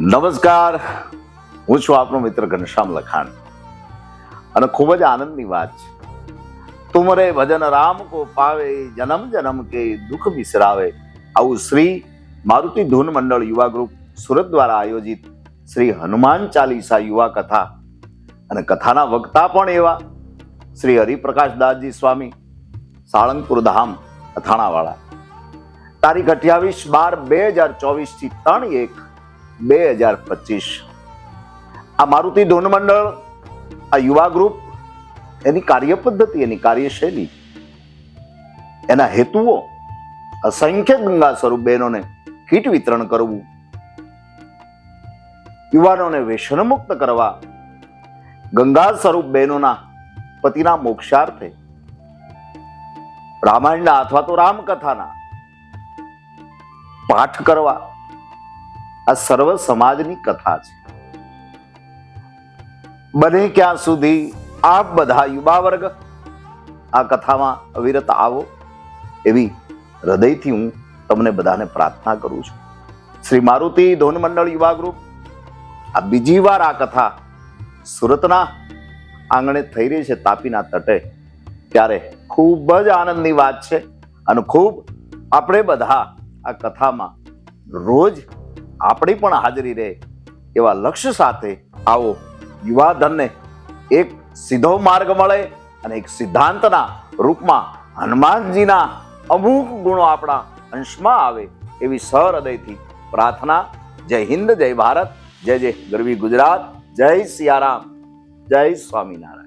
નમસ્કાર. હું છું આપનો મિત્ર ઘનશ્યામ લખાણ. અને ખૂબ જ આનંદની વાત છે. તુમરે ભજન રામ કો પાવે, જન્મ જન્મ કે દુઃખ વિસરાવે. આવું શ્રી મારુતિ ધૂન મંડળ યુવા ગ્રુપ સુરત દ્વારા આયોજિત શ્રી હનુમાન ચાલીસા યુવા કથા. અને કથાના વક્તા પણ એવા શ્રી હરિપ્રકાશ દાસજી સ્વામી, સાળંગપુર ધામ, અથાણાવાળા. તારીખ અઠ્યાવીસ બાર બે હજાર ચોવીસથી ત્રણ એક બે હજાર પચીસ. આ મારુતિ ધૂન આ યુવા ગ્રુપ, એની કાર્ય પદ્ધતિ એની કાર્યશૈલી, એના હેતુઓ, અસંખ્ય ગંગા સ્વરૂપ બહેનોને કીટ વિતરણ કરવું, યુવાનોને વ્યસનમુક્ત કરવા, ગંગા સ્વરૂપ બહેનોના પતિના મોક્ષાર્થે, રામાયણના અથવા તો રામકથાના પાઠ કરવા આ સર્વ સમાજની કથા છે. બને ક્યાં સુધી આપ બધા યુવા વર્ગ આ કથામાં અવિરત આવો એવી હૃદયથી હું તમને બધાને પ્રાર્થના કરું છું. શ્રી મારુતિ ધોન મંડળ યુવા ગ્રુપ, આ બીજી વાર આ કથા સુરતના આંગણે થઈ રહી છે તાપીના તટે. ત્યારે ખૂબ જ આનંદની વાત છે અને ખૂબ આપણે બધા આ કથામાં રોજ આપણી પણ હાજરી રહે એવા લક્ષ્ય સાથે આવો યુવા ધનને એક સીધો માર્ગ મળે અને એક સિદ્ધાંતના રૂપમાં હનુમાનજીના અમુક ગુણો આપણા અંશમાં આવે એવી સહૃદયથી પ્રાર્થના. જય હિન્દ, જય ભારત, જય જય ગરવી ગુજરાત, જય સિયારામ, જય સ્વામિનારાયણ.